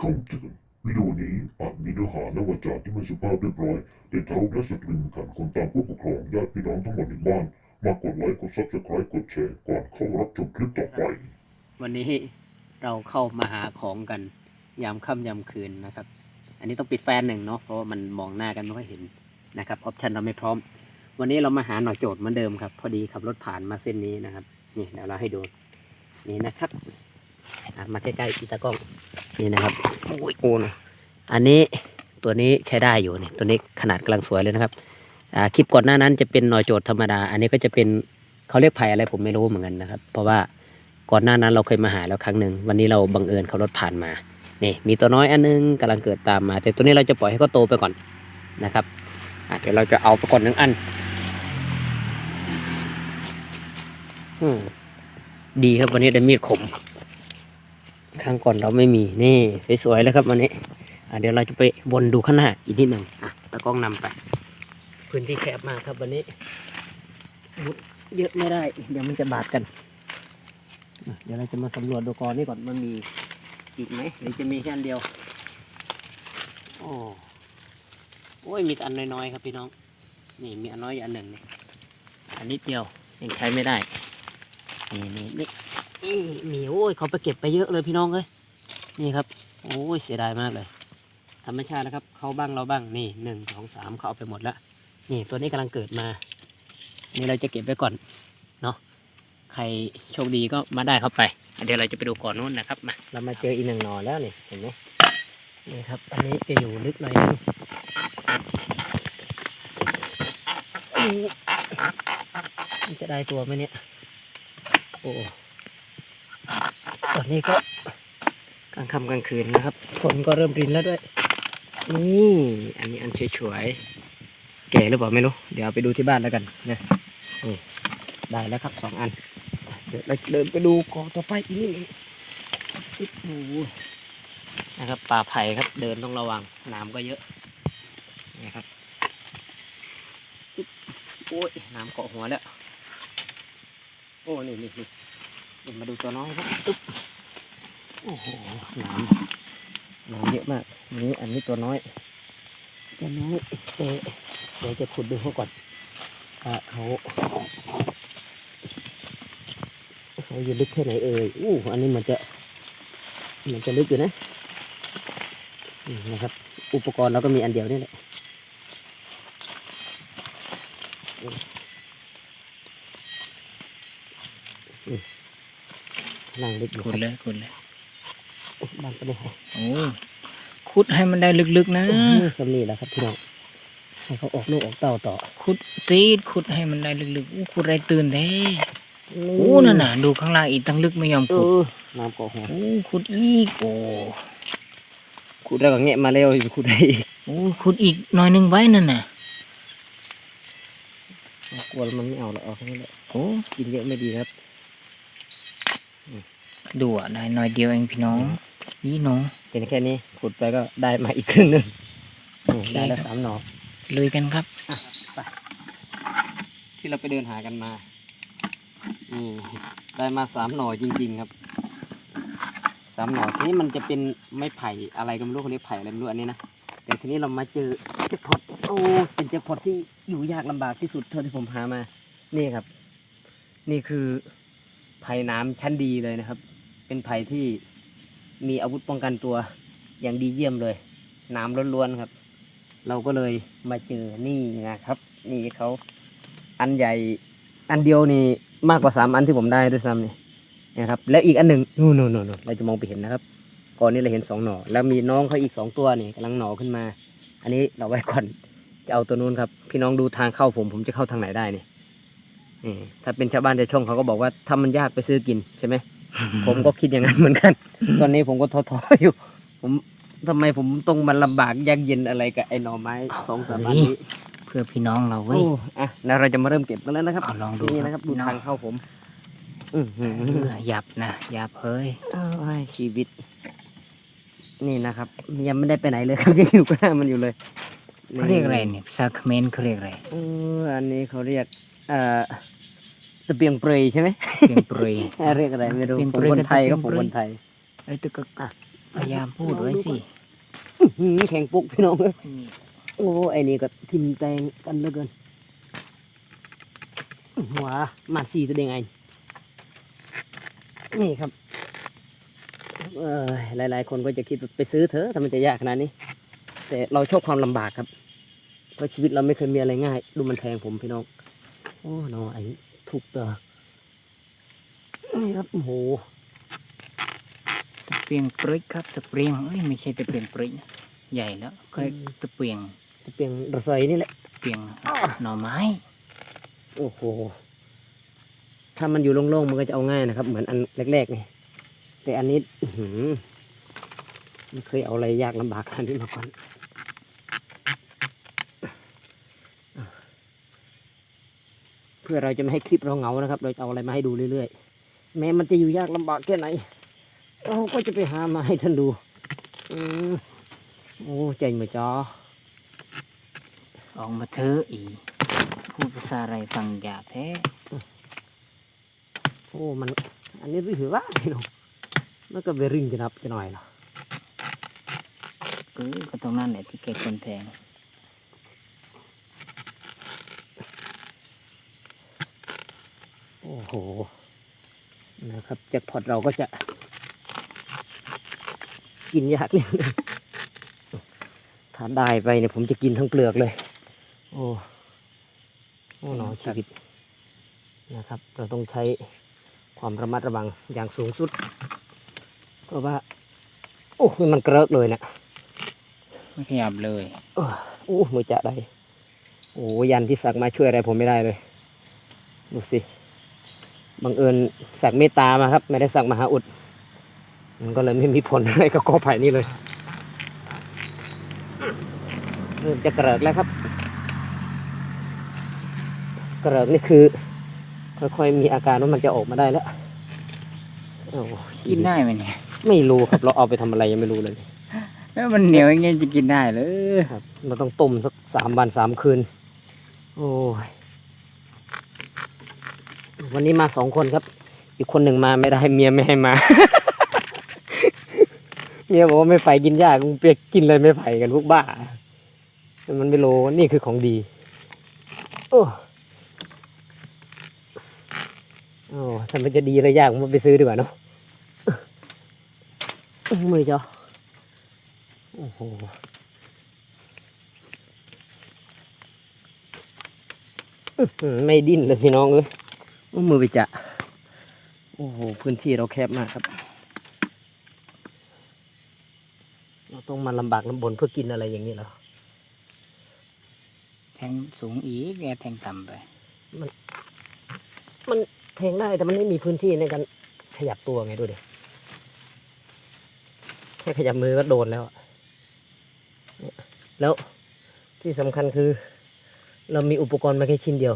คำเตือนวิดีโอนี้อาจมีเนื้อหาและวาจาที่ไม่สุภาพเรียบร้อยเด็กทารกและสตรีมีคันคนตามผู้ปกครองญาติพี่น้องทั้งหมดในบ้าน มากดไลค์กดซับสไครต์กดแชร์ก่อนเข้ารับชมคลิปต่อไป วันนี้เราเข้ามาหาของกัน ยามค่ำยามคืนนะครับ อันนี้ต้องปิดแฟนหนึ่งเนาะเพราะว่ามันมองหน้ากันไม่ค่อยเห็นนะครับออปชันเราไม่พร้อม วันนี้เรามาหาหน่อยโจทย์เหมือนเดิมครับ พอดีขับรถผ่านมาเส้นนี้นะครับ นี่เดี๋ยวเราให้ดูนี่นะครับมาใกล้ๆอีตากล้อง นี่นะครับโอ้ยโอ้นะอันนี้ตัวนี้ใช้ได้อยู่นี่ตัวนี้ขนาดกำลังสวยเลยนะครับอ่าคลิปก่อนหน้านั้นจะเป็นหน่อยโจทย์ธรรมดา อันนี้ก็จะเป็นเขาเรียกไผ่อะไรผมไม่รู้เหมือนกันนะครับ เพราะว่าก่อนหน้านั้นเราเคยมาหาแล้วครั้งหนึ่งวันนี้เราบังเอิญขับรถผ่านมานี่มีตัวน้อยอันนึงกำลังเกิดตามมา แต่ตัวนี้เราจะปล่อยให้เขาโตไปก่อนนะครับอะเดี๋ยวเราจะเอาไปก่อนหนึ่งอันอืมดีครับวันนี้ได้มีดขม ครั้งก่อนเราไม่มีนี่สวยๆแล้วครับวันนี้เดี๋ยวเราจะไปวนดูข้างหน้าอีกนิดหนึ่งอะตากล้องนำไป พื้นที่แคบมากครับวันนี้เยอะไม่ได้ เดี๋ยวมันจะบาดกัน เดี๋ยวเราจะมาสำรวจดูกอนนี่ก่อนมันมีอีกไหมหรือจะมีแค่อันเดียว โอ้โอ้ยมีอันน้อยๆครับพี่น้อง นี่มีอันน้อยอันหนึ่งนี่อันนิดเดียวยังใช้ไม่ได้ นี่นี่นี่ นี่มีโอ้ยเขาไปเก็บไปเยอะเลยพี่น้องเอ้ยนี่ครับ โอ้ยเสียดายมากเลย ธรรมชาตินะครับเขาบ้างเราบ้างนี่หนึ่งสองสามเขาเอาไปหมดแล้วนี่ตัวนี้กำลังเกิดมา นี่เราจะเก็บไว้ก่อนเนาะใครโชคดีก็มาได้เข้าไป เดี๋ยวเราจะไปดูก่อนนู้นนะครับมาเรามาเจออีกหนึ่งหนอแล้วนี่เห็นไหมนี่ครับ อันนี้จะอยู่ลึกหน่อยนึงจะได้ตัวไหมเนี่ย โอ้ ตอนนี้ก็กลางค่ำกลางคืนนะครับ ฝนก็เริ่มรินแล้วด้วย นี่ อันนี้อันสวยๆ แก่หรือเปล่าไม่รู้ เดี๋ยวไปดูที่บ้านแล้วกันนะนี่ได้แล้วครับสองอัน เดี๋ยวเราเดินไปดูกอต่อไปอีกนิดนึงโอ้โหนะครับป่าไผ่ครับเดินต้องระวังน้ำก็เยอะนะครับปึ๊บโอ้ยน้ำเกาะหัวแล้ว โอ้นี่นี่นี่ เดี๋ยวมาดูตัวน้อยครับปึ๊บโอ้โหน้ำน้ำเยอะมากนี่อันนี้ตัวน้อยตัวน้อยเอ๊ะเดี๋ยวจะขุดดูเขาก่อนว่าเขาเขาอยู่ลึกแค่ไหนเอ่ยอู้อันนี้มันจะมันจะลึกอยู่นะนี่นะครับ อุปกรณ์เราก็มีอันเดียวนี่แหละ นั่งลึกอยู่คขุดรับเลยขุดเลยบางประเด็นโอ้ขุดให้มันได้ลึกๆนะสำนีแหล้วครับพี่น้องให้เขาออกลูกออกเต้าต่อ ขุดตีดขุดให้มันได้ลึกๆอู้ขุดไรตื่นแท้โอ้นั่นน่ะดูข้างล่างอีกตั้งลึกไม่ยอมเอขุดอน้ำเกาะหัวโอ้ขุดอีกโอ้ขุดแล้วก็แงะมาเร็วขุดได้อีกโอ้ขุดอีกหน่อยหนึงไว้นั่นน่ะกลัวมันไม่เอาหรอกเอาแค่นี้แหละโอ้กินเยอะไม่ดีนะครับ ดูอะได้หน่อยเดียวเองพี่น้องอีน้องเป็นแค่นี้ขุดไปก็ได้มาอีกครึ่งหนึ่งนี่โอเคได้แล้วสามหน่อลุยกันครับที่เราไปเดินหากันมานี่ได้มาสามหน่อจริง ๆ ครับสามหน่อทีนี้มันจะเป็นไม้ไผ่อะไรก็ไม่รู้เขาเรียกไผ่อะไรไม่รู้อันนี้นะแต่ทีนี้เรามาเจอแจ็คพอตโอ้เป็นแจ็คพอตที่อยู่ยากลำบากที่สุดเท่าที่ผมหามา นี่ครับ นี่คือไผ่น้ำชั้นดีเลยนะครับ เป็นไผ่ที่มีอาวุธป้องกันตัวอย่างดีเยี่ยมเลย น้ำล้วนๆครับ เราก็เลยมาเจอนี่นะครับ นี่เขาอันใหญ่อันเดียวนี่มากกว่าสามอันที่ผมได้ด้วยซ้ำนี่นะครับ แล้วอีกอันหนึ่งนู่นนู่นนู่นเราจะมองไปเห็นนะครับก่อนนี้เราเห็นสองหน่อ แล้วมีน้องเขาอีกสองตัวนี่กำลังหน่อขึ้นมา อันนี้เราไว้ก่อนจะเอาตัวนู้นครับ พี่น้องดูทางเข้าผมผมจะเข้าทางไหนได้นี่นี่ถ้าเป็นชาวบ้านชาวช่องเขาก็บอกว่าถ้ามันยากไปซื้อกินใช่ไหม ผมก็คิดอย่างนั้นเหมือนกัน ตอนนี้ผมก็ท้อๆอยู่ ผมทำไมผมต้องมาลำบากยากเย็นอะไรกับไอ้หน่อไม้สองสามอันนี้เพื่อพี่น้องเราเว้โอ้ยอะแล้วเราจะมาเริ่มเก็บกันแล้วนะครับเอาลองดูนี่คนะครัรับบดูพี่น้อทางงเข้าผม อือหือ เออหยับนะหยับเฮ้ยเอ้ยชีวิต นี่นะครับ ยังไม่ได้ไปไหนเลยครับ ยังอยู่กับหน้ามันอยู่เลยเขาเรียกอะไรเนี่ยภาษาเขมรเขาเรียกอะไร เอออันนี้เขาเรียก เอ่อ ตะเบียงเปรยใช่ไหมเปียงปรีเรียกอะไรไม่รู้เปียงผมเปรยคนไทยกัก็บผมเปียงเปรย คนไทยเอ้ยตึกกะพยายามพูดไว้สิอื้อหือแข็งปุกพี่น้องเอ้ยนี่โอ้ไอ้นี่ก็ทิมแตงกันเหลือเกินหัวมาดสี่ตัวเด้งไงนี่ครับเออหลาย ๆ คนก็จะคิดว่าไปซื้อเถอะทำไมจะยากขนาดนี้ แต่เราชอบความลำบากครับ เพราะชีวิตเราไม่เคยมีอะไรง่าย ดูมันแทงผมพี่น้อง โอ้นอไอ้ ทุกเตอนี่ครับโอ้โหตะเปียงปริกครับตะเปียงเอ้ยไม่ใช่ตะเปียงปริกนะใหญ่แล้วเขาเรียกตะเปียงจะเป็นระเซยนี่แหละเปียงหน่อไม้ โอ้โห ถ้ามันอยู่โล่งๆมันก็จะเอาง่ายนะครับ เหมือนอันแรกๆนี่แต่อันนี้อื้อหือไม่เคยเอาอะไรยากลำบากขนาดนี้มาก่อน เพื่อเราจะไม่ให้คลิปเราเหงานะครับ เราจะเอาอะไรมาให้ดูเรื่อยๆ แม้มันจะอยู่ยากลำบากแค่ไหน เราก็จะไปหามาให้ท่านดูอืมโอ้ใจเหมือนจอออกมาเถอะอีพูดภาษาอะไรฟังยากแท้โอ้มัน อันนี้รู้สึกว่าพี่น้องมันก็เบริงจะนับจะหน่อยเนาะเออก็ตรงนั้นแหละที่แกคนแทง โอ้โหนะครับแจ็คพอตเราก็จะกินยากนิดนึงถ้าได้ไปเนี่ยผมจะกินทั้งเปลือกเลย โอ้โอ้หนอชีวิตนะครับ เราต้องใช้ความระมัดระวังอย่างสูงสุด เพราะว่า โอ้ยมันเกริกเลยเนะไม่ขยับเลยเออโอ้มือจะได้โอ้ยันที่สักมาช่วยอะไรผมไม่ได้เลย ดูสิ บังเอิญสักเมตตามาครับ ไม่ได้สักมหาอุด มันก็เลยไม่มีผลอะไรกับกอไผ่นี่เลยเริ่มจะเกริกแล้วครับ เกริกนี่คือ ค่อยๆมีอาการว่ามันจะออกมาได้แล้วโอ้กินได้ไหมเนี่ยไม่รู้ครับ เราเอาไปทำอะไรยังไม่รู้เลยแล้วมันเหนียวอย่างเงี้ยจะกินได้เลยครับ เราต้องต้มสักสามวันสามคืน โอ้ย วันนี้มาสองคนครับ อีกคนหนึ่งมาไม่ได้เมียไม่ให้มา เมียบอกว่าไม่ไฟกินยากมึงเปียกกินเลยไม่ไผ่กันพวกบ้าแต่มันไม่รู้ว่านี่คือของดี โอ้โอ้ถ้ามันจะดีอะไรยากมันไปซื้อดีกว่าเนาะมือจอโอ้โหอื้อหือไม่ดิ้นเลยพี่น้องเอ้ยเอา มือไปจะโอ้โห พื้นที่เราแคบมากครับ เราต้องมาลำบากลำบนเพื่อกินอะไรอย่างนี้เหรอ แทงสูงอีกแกแทงต่ำไป มันแทงได้แต่มันไม่มีพื้นที่ในการขยับตัวไงดูดิ แค่ขยับมือก็โดนแล้วอะเนี่ยแล้วที่สำคัญคือ เรามีอุปกรณ์มาแค่ชิ้นเดียว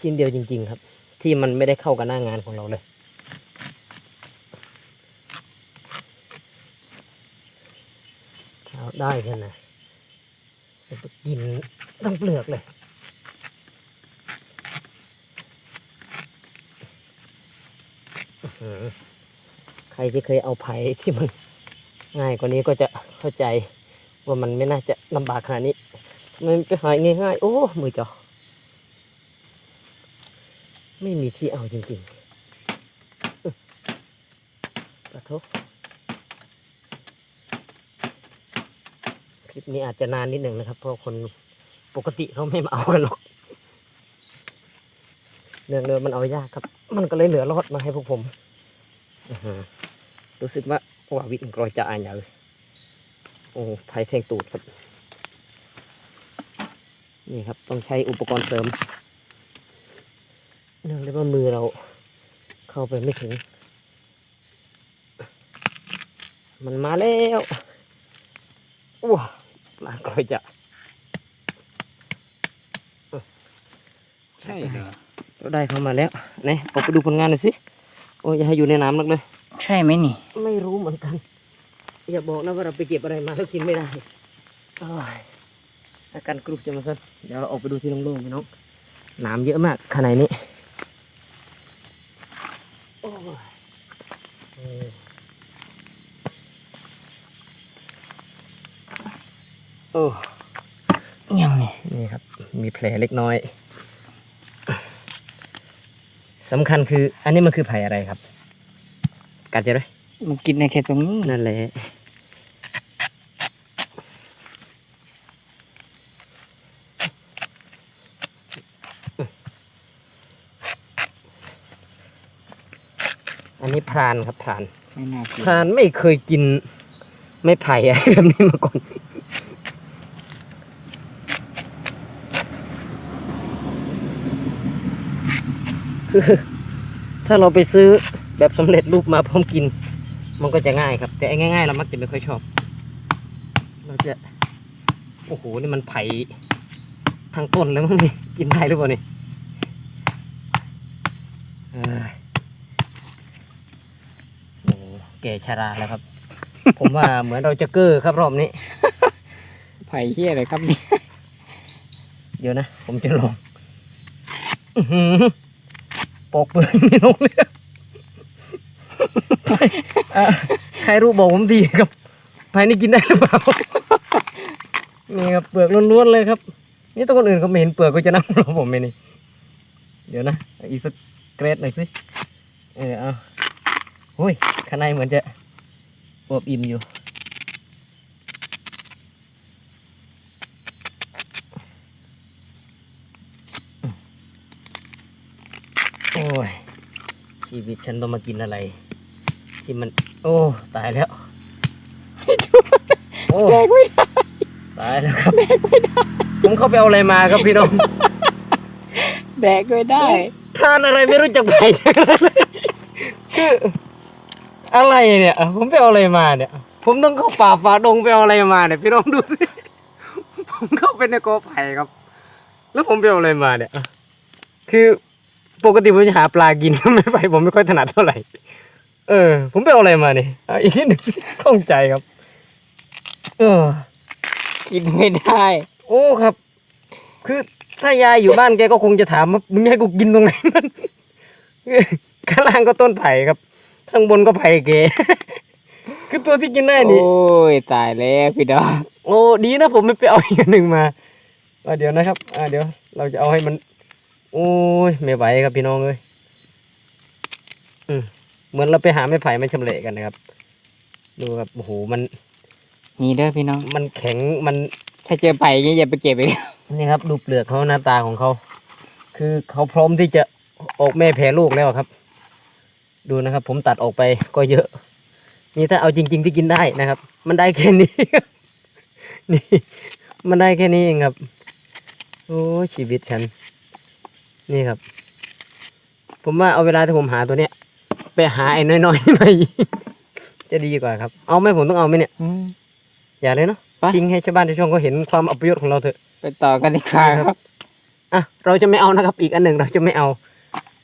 ชิ้นเดียวจริง ๆ ครับ ที่มันไม่ได้เข้ากับหน้างานของเราเลยเอาได้ใช่ไหมจะกินตั้งเปลือกเลยใครที่เคยเอาไผ่ที่มันง่ายกว่านี้ก็จะเข้าใจว่ามันไม่น่าจะลำบากขนาดนี้ทำไมันไปหายง่ายๆ โอ้ มือจอ ไม่มีที่เอาจริงๆอื้อขอโทษคลิปนี้อาจจะนานนิดหนึ่งนะครับ เพราะคนปกติเขาไม่มาเอากันหรอกเรื่องเดิมมันเอายากครับ มันก็เลยเหลือรอดมาให้พวกผมรู้สึกว่าว่าวิทย์กรอยจะอ่านย่างเลยโอ้ไทยแทงตูดครับ นี่ครับ ต้องใช้อุปกรณ์เสริม วยว่ามือเราเข้าไปไม่ถึง มันมาแล้วว้าปลากรอยจะใช่เหรอเราได้เข้ามาแล้วไหนออกไปดูผลงานหน่อยสิ โอ้ยอย่าให้อยู่ในน้ำนักเลย ใช่ไหมนี่ ไม่รู้เหมือนกัน อย่าบอกนะว่าเราไปเก็บอะไรมาแล้วกินไม่ได้โอ้ยอาการกรุบจะมาสั้นเดี๋ยวเราออกไปดูที่โล่งๆพี่น้องน้ำเยอะมากขนาดนี้ โอ้ยังนี่นี่ครับ มีแผลเล็กน้อยสำคัญคือ อันนี้มันคือไผ่อะไรครับ กัดจะด้วยมันกินในแค่ตรงนี้นั่นแหละ อันนี้พรานครับพรานไม่น่ากินพรานไม่เคยกิน ไม่ไผ่อะไรแบบนี้มาก่อนคือถ้าเราไปซื้อแบบสำเร็จรูปมาพร้อมกิน มันก็จะง่ายครับ แต่ไอ้ง่ายๆเรามักจะไม่ค่อยชอบ เราจะ โอ้โห นี่มันไผ่ทางต้นแล้วมั้งนี่กินได้หรือเปล่านี่เอ้ยโอ้ แก่ชราแล้วครับ ผมว่าเหมือนเราจะเก้อครับรอบนี้ ไผ่เฮี้ยอะไรครับนี่เดี๋ยวนะ ผมจะลองอื้อหือปอกเปลือกยังไม่ลงเลยอะอะใครรู้บอกผมดีครับภายในกินได้หรือเปล่านี่ครับเปลือกล้วนๆเลยครับ นี่ถ้าคนอื่นเขาไม่เห็นเปลือกก็จะนั่งรอผมไม่นี่ เดี๋ยวนะ อีกสักเกรดหน่อยสิ เออเอาโอ้ยข้างในเหมือนจะอวบอิ่มอยู่ โอ้ย ชีวิตฉันต้องมากินอะไร ที่มัน โอ้ ตายแล้ว โอ้แบกไม่ได้ตายแล้วครับผมเข้าไปเอาอะไรมาครับพี่น้อง แบกไม่ได้ ทานอะไรไม่รู้จักไปจักเลยคือ อะไรเนี่ย ผมไปเอาอะไรมาเนี่ย ผมต้องเข้าป่าฝ่าดงไปเอาอะไรมาเนี่ยพี่น้องดูสิ ผมเข้าไปในกอไผ่ครับ แล้วผมไปเอาอะไรมาเนี่ย คือปกติผมจะหาปลากินไม่ไปผมไม่ค่อยถนัดเท่าไหร่ เออ ผมไปเอาอะไรมาเนี่ยอะอีกนิดหนึ่งข้องใจครับ เออ กินไม่ได้ โอ้ครับ คือถ้ายายอยู่บ้านแกก็คงจะถามว่ามึงให้กูกินตรงไหนมันข้างล่างก็ต้นไผ่ครับ ข้างบนก็ไผ่เกคือตัวที่กินได้นี่ โอ้ยตายแล้วพี่ดอกโอ้ดีนะผมไม่ไปเอาอีกอันหนึ่งมาอะเดี๋ยวนะครับอ่าเดี๋ยว เราจะเอาให้มัน โอ้ยไม่ไหวครับพี่น้องเอ้ยอืมเหมือนเราไปหาไม้ไผ่ไม่ชำเละกันนะครับ ดูครับโอ้โหมันนี่เด้อพี่น้อง มันแข็งมัน ถ้าเจอไผ่อย่างงี้อย่าไปเก็บเองนี่ครับ ดูเปลือกเขาหน้าตาของเขา คือเขาพร้อมที่จะออกแม่แผ่ลูกแล้วครับ ดูนะครับ ผมตัดออกไปก็เยอะ นี่ถ้าเอาจริง ๆ ที่กินได้นะครับ มันได้แค่นี้ นี่ มันได้แค่นี้เองครับ โอ้ชีวิตฉัน นี่ครับ ผมว่าเอาเวลาที่ผมหาตัวเนี้ยไปหาไอ้น้อยๆนี่มายิงจะดีกว่าครับ เอาไหมผมต้องเอาไหมเนี่ยอืมอย่าเลยเนาะไปทิ้งให้ชาวบ้านชาวช่องเขาเห็นความอัปยศของเราเถอะ ไปต่อกันดีกว่าครับ อะ เราจะไม่เอานะครับ อีกอันหนึ่งเราจะไม่เอา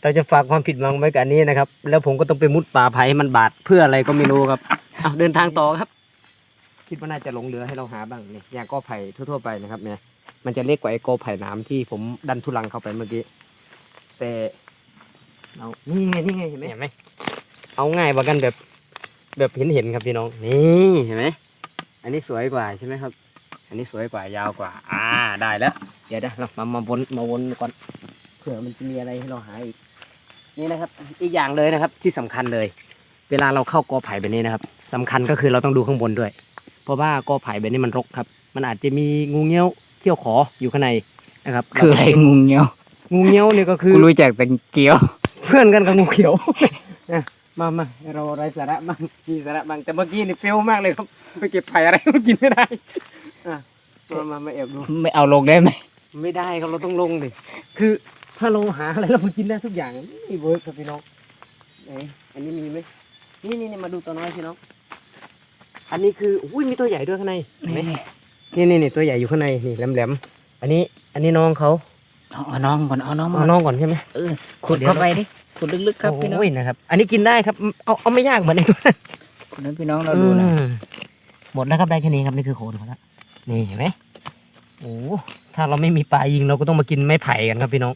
เราจะฝากความผิดหวังไว้กับอันนี้นะครับ แล้วผมก็ต้องไปมุดป่าไผ่ให้มันบาดเพื่ออะไรก็ไม่รู้ครับเอาเดินทางต่อครับ คิดว่าน่าจะหลงเหลือให้เราหาบ้างเนี่ยอย่างกอไผ่ทั่วๆไปนะครับ เนี่ย มันจะเล็กกว่าไอ้กอไผ่หน้ำที่ผมดันทุลังเข้าไปเมื่อกี้แต่เรานี่ไงนี่ไงเห็นไหมเห็นไหมเอาง่ายกว่ากันแบบแบบเห็นเห็นๆครับพี่น้องนี่เห็นไหมอันนี้สวยกว่าใช่ไหมครับ อันนี้สวยกว่ายาวกว่า อ่าได้แล้ว เดี๋ยวนะเรามามาวนมาวนก่อนเผื่อมันจะมีอะไรให้เราหาอีก นี่นะครับอีกอย่างเลยนะครับที่สำคัญเลย เวลาเราเข้ากอไผ่แบบนี้นะครับสำคัญก็คือเราต้องดูข้างบนด้วย เพราะว่ากอไผ่แบบนี้มันรกครับ มันอาจจะมีงูเงี้ยวเขี้ยวขออยู่ข้างในนะครับ คืออะไรงูเงี้ยว งูเงี้ยวเนี่ยก็คือกูรู้จักแต่เกี๊ยว เพื่อนกันกับงูเขียวนะมามาเราไรสาระบ้างมีสาระบ้างแต่เมื่อกี้นี่เฟลมากเลยครับไปเก็บไผ่อะไรก็กินไม่ได้อะมามามาแอบดูไม่เอาลงได้ไหมไม่ได้ครับเราต้องลงดิคือ ถ้าเราหาอะไรเรากินได้ทุกอย่างไม่เวิร์กครับพี่น้องไหนอันนี้มีไหมนี่นี่นี่มาดูตัวน้อยพี่น้องอันนี้คืออุ้ยมีตัวใหญ่ด้วยข้างในเห็นไหมนี่นี่นี่ตัวใหญ่อยู่ข้างในนี่แหลมแหลมๆอันนี้อันนี้น้องเขาเอาเอาน้องก่อนเอาน้องมาเอาน้องก่อนใช่ไหมเออขุดเข้าไปดิขุดลึกๆครับพี่น้องโอ้ยนะครับ อันนี้กินได้ครับเอาเอาไม่ยากเหมือนไอ้ตัวนั้นขุดให้พี่น้องเราดูนะอืมหมดแล้วครับได้แค่นี้ครับนี่คือโคนเขาแล้วนี่เห็นไหมโอ้ถ้าเราไม่มีปลายิงเราก็ต้องมากินไม้ไผ่กันครับพี่น้อง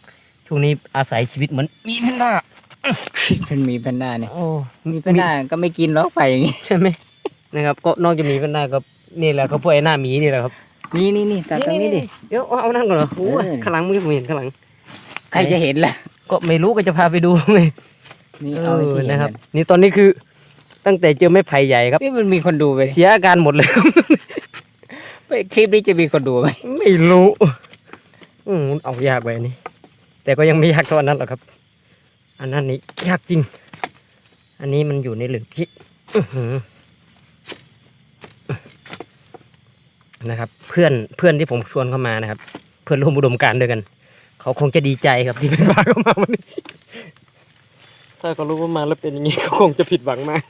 ช่วงนี้อาศัยชีวิตเหมือนมีแพนด้าเป็นหมีแพนด้าเนี่ยโอ้มีแพนด้าก็ไม่กินหรอกไปอย่างงี้ใช่ไหมนะครับ ก็นอกจากมีแพนด้าก็นี่แหละก็พวกไอ้หน้าหมีนี่แหละครับ นี่นี่นี่ตัดตรงนี้ดิเดี๋ยวเอาเอานั่นก่อนเหรอโอ้ยเออข้างหลังมึงยังไม่เห็นข้างหลัง ใครจะเห็นล่ะ ก็ไม่รู้ก็จะพาไปดูไงนี่เอเอาไปอที่เห็นนะครับกันนี่ตอนนี้คือตั้งแต่เจอไม้ไผ่ใหญ่ครับนี่มันมีคนดูไปเสียอาการหมดเลยไปคลิปนี้จะมีคนดูไหมไม่รู้อืมเอายากไปอันนี้ แต่ก็ยังไม่ยากเท่าอันนั้นหรอกครับ อันนั้นนี่ยากจริง อันนี้มันอยู่ในหลืบที่อื้อหือนะครับ เพื่อนเพื่อนที่ผมชวนเข้ามานะครับ เพื่อนร่วมอุดมการณ์ด้วยกัน เขาคงจะดีใจครับที่เป็นพาเข้ามาวันนี้ถ้าเขารู้ว่ามาแล้วเป็นอย่างนี้เขาคงจะผิดหวังมาก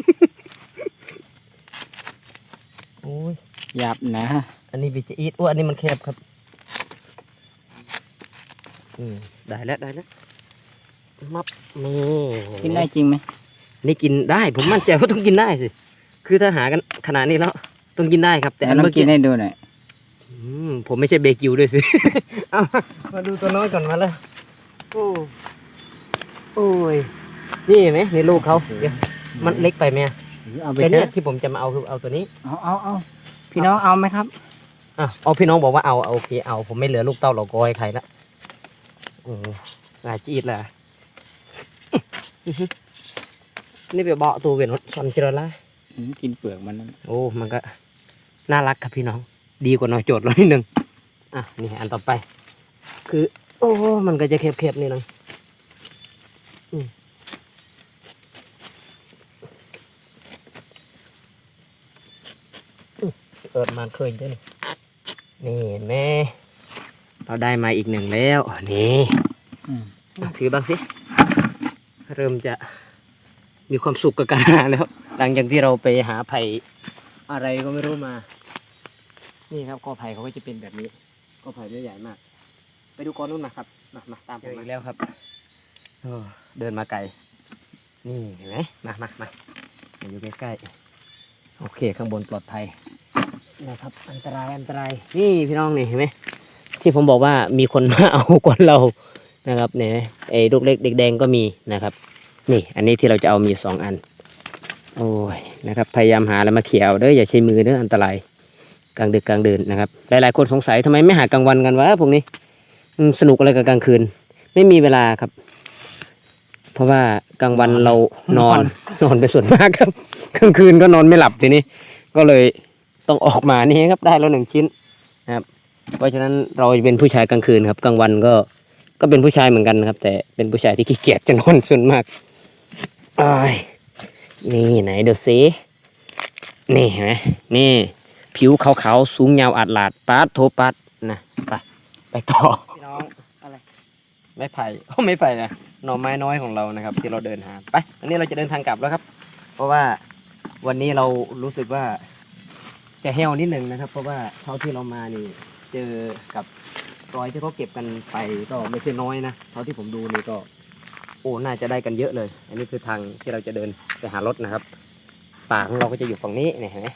โอ้ยหยับนะ อันนี้บิจอีทอ้วนอันนี้มันแคบครับ อืม ได้แล้วได้แล้วมับนี่กินได้จริงไหมนี่กินได้ ผมมั่นใจว่าต้องกินได้สิ คือถ้าหากันขนาดนี้แล้ว ต้องกินได้ครับ แต่แต่อันน้องเมื่อกิกี้นให้ดูหน่อยอืมผมไม่ใช่เบกิวด้วยสิ เอามาดูตัวน้อยก่อนมาแล้วโอ้โอ้ย นี่เห็นไหมนี่ลูกเขาเดี๋ยวมันเล็กไปไหมอะเอาไปแต่เถเนี่ยอะที่ผมจะมาเอาคือเอาตัวนี้ เอาเอาเอาพี่น้องเอาไหมครับอะเอาพี่น้องบอกว่าเอาเอาโอเคเอา ผมไม่เหลือลูกเต้าหรอกกอยใครละ โอ้ลายจีดเลยอื้อหือนี่ไปเบาะตัวเวียนซอนเจรล่าอืมกินเปลือกมันนั่นโอ้มันก็น่ารักครับพี่น้อง ดีกว่าน้อยโจทย์เรานิดนึงอะนี่อันต่อไป คือ โอ้มันก็จะเค็บๆนี่นึงอืมอื้อเกิดมาเคยเจ้นี่นี่เห็นไหม เราได้มาอีกหนึ่งแล้ว นี่อืมอะถือบ้างสิ เริ่มจะมีความสุขกับการหาแล้ว หลังจากที่เราไปหาไผ่อะไรก็ไม่รู้มา นี่ครับกอไผ่เขาก็จะเป็นแบบนี้กอไผ่เนื้อใหญ่มาก ไปดูกอนู้นมาครับมามาตามผมมาอีกแล้วครับเออเดินมาไกล นี่เห็นไหมมามามามาอยู่ใกล้ๆโอเค ข้างบนปลอดภัยนะครับ อันตรายอันตราย นี่พี่น้องนี่เห็นไหม ที่ผมบอกว่ามีคนมาเอาก่อนเรานะครับเนี่ยไอ้ลูกเล็กเด็กแดงก็มีนะครับ นี่อันนี้ที่เราจะเอามีสองอัน โอ้ยนะครับพยายามหาแล้วมาเขี่ยเอาเด้ออย่าใช้มือเด้ออันตรายกลางดึกกลางเดินนะครับ หลายๆคนสงสัยทำไมไม่หากลางวันกันวะพวกนี้อืมสนุกอะไรกับกลางคืน ไม่มีเวลาครับ เพราะว่ากลางวันเรานอนนอนเป็นส่วนมากครับ กลางคืนก็นอนไม่หลับทีนี้ ก็เลยต้องออกมานี่ครับได้แล้วหนึ่งชิ้นนะครับ เพราะฉะนั้นเราจะเป็นผู้ชายกลางคืนครับ กลางวันก็ก็เป็นผู้ชายเหมือนกันนะครับ แต่เป็นผู้ชายที่ขี้เกียจจะนอนส่วนมากอ้ายนี่ไหนเดี๋ยวสินี่เห็นไหมนี่ ผิวขาวๆสูงยาวอัดหลาดปัดโทปัดนะไปไปต่อพี่น้องอะไรไม้ไผ่โอ้ไม่ไผ่นะหน่อไม้น้อยของเรานะครับ ที่เราเดินหาไปอันนี้เราจะเดินทางกลับแล้วครับ เพราะว่าวันนี้เรารู้สึกว่าจะเฮวนิดหนึ่งนะครับ เพราะว่าเท่าที่เรามานี่ เจอกับรอยที่เขาเก็บกันไปก็ไม่ใช่น้อยนะเท่าที่ผมดูนี่ก็ โอ้น่าจะได้กันเยอะเลย อันนี้คือทางที่เราจะเดินไปหารถนะครับ ป่าของเราก็จะอยู่ฝั่งนี้เนี่ยเห็นไหม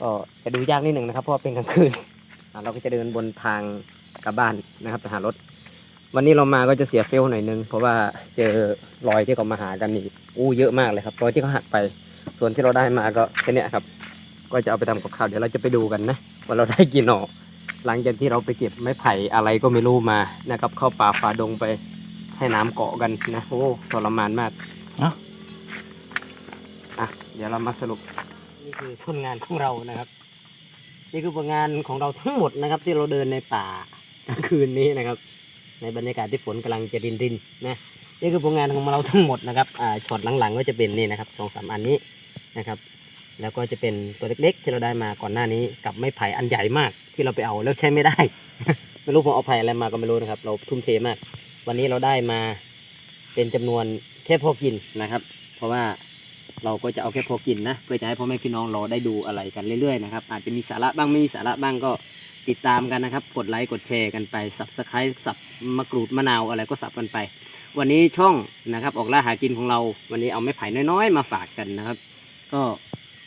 ก็จะดูยากนิดหนึ่งนะครับเพราะว่าเป็นกลางคืนเราก็จะเดินบนทางกลับบ้านนะครับไปหารถ วันนี้เรามาก็จะเสียเฟลหน่อยนึง เพราะว่าเจอรอยที่เขามาหากันนี่อู้เยอะมากเลยครับรอยที่เขาหักไป ส่วนที่เราได้มาก็แค่นี้ครับ ก็จะเอาไปทำกับข้าวเดี๋ยวเราจะไปดูกันนะว่าเราได้กี่หน่อ หลังจากที่เราไปเก็บไม้ไผ่อะไรก็ไม่รู้มานะครับ เข้าป่าฝ่าดงไปให้น้ำเกาะกันนะโอ้ทรมานมากเอ้าอะเดี๋ยวเรามาสรุปนี่คือผลงานของเรานะครับ นี่คือผลงานของเราทั้งหมดนะครับ ที่เราเดินในป่ากลางคืนนี้นะครับ ในบรรยากาศที่ฝนกำลังจะรินรินๆนะนี่คือผลงานของเราทั้งหมดนะครับอ่าช็อตหลังๆก็จะเป็นนี่นะครับสองสามอันนี้นะครับ แล้วก็จะเป็นตัวเล็กๆ ที่เราได้มาก่อนหน้านี้กับไม้ไผ่อันใหญ่มากที่เราไปเอาแล้วใช้ไม่ได้ ไม่รู้ผมเอาไผ่อะไรมาก็ไม่รู้นะครับ เราทุ่มเทมาก วันนี้เราได้มาเป็นจำนวนแค่พอกินนะครับ เพราะว่าเราก็จะเอาแค่พอกินนะเพื่อจะให้พ่อแม่พี่น้องเราได้ดูอะไรกันเรื่อยๆนะครับอาจจะมีสาระบ้างไม่มีสาระบ้างก็ติดตามกันนะครับ กดไลค์กดแชร์กันไปสับสไครต์สับมะกรูดมะนาวอะไรก็สับกันไป วันนี้ช่องนะครับออกล่าหากินของเรา วันนี้เอาไม้ไผ่น้อยๆ มาฝากกันนะครับ ก็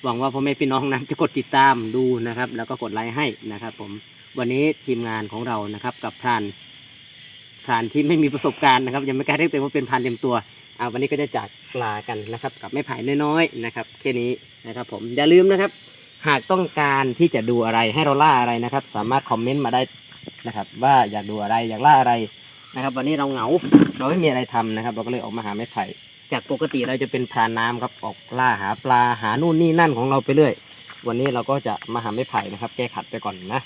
หวังว่าพ่อแม่พี่น้องนั้นจะกดติดตามดูนะครับ แล้วก็กดไลค์ให้นะครับผมวันนี้ทีมงานของเรานะครับกับพรานพรานที่ไม่มีประสบการณ์นะครับ ยังไม่กล้าเรียกตัวเองว่าเป็นพรานเต็มตัวอ่าวันนี้ก็จะจากลากันนะครับ กับไม้ไผ่น้อยๆนะครับแค่นี้นะครับ ผมอย่าลืมนะครับ หากต้องการที่จะดูอะไรให้เราล่าอะไรนะครับ สามารถคอมเมนต์มาได้นะครับ ว่าอยากดูอะไรอยากล่าอะไรนะครับ วันนี้เราเหงาเราไม่มีอะไรทำนะครับ เราก็เลยออกมาหาไม้ไผ่ จากปกติเราจะเป็นพรานน้ำครับออกล่าหาปลาหานู่นนี่นั่นของเราไปเรื่อย วันนี้เราก็จะมาหาไม้ไผ่นะครับ แก้ขัดไปก่อนนะ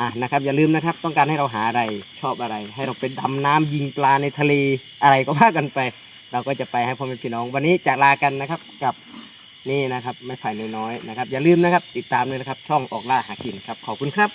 อะนะครับอย่าลืมนะครับ ต้องการให้เราหาอะไรชอบอะไร ให้เราไปดำน้ำยิงปลาในทะเลอะไรก็ว่ากันไป เราก็จะไปให้พ่อแม่พี่น้อง วันนี้จากลากันนะครับกับนี่นะครับไม้ไผ่น้อยๆนะครับ อย่าลืมนะครับ ติดตามเลยนะครับ ช่องออกล่าหากินครับขอบคุณครับ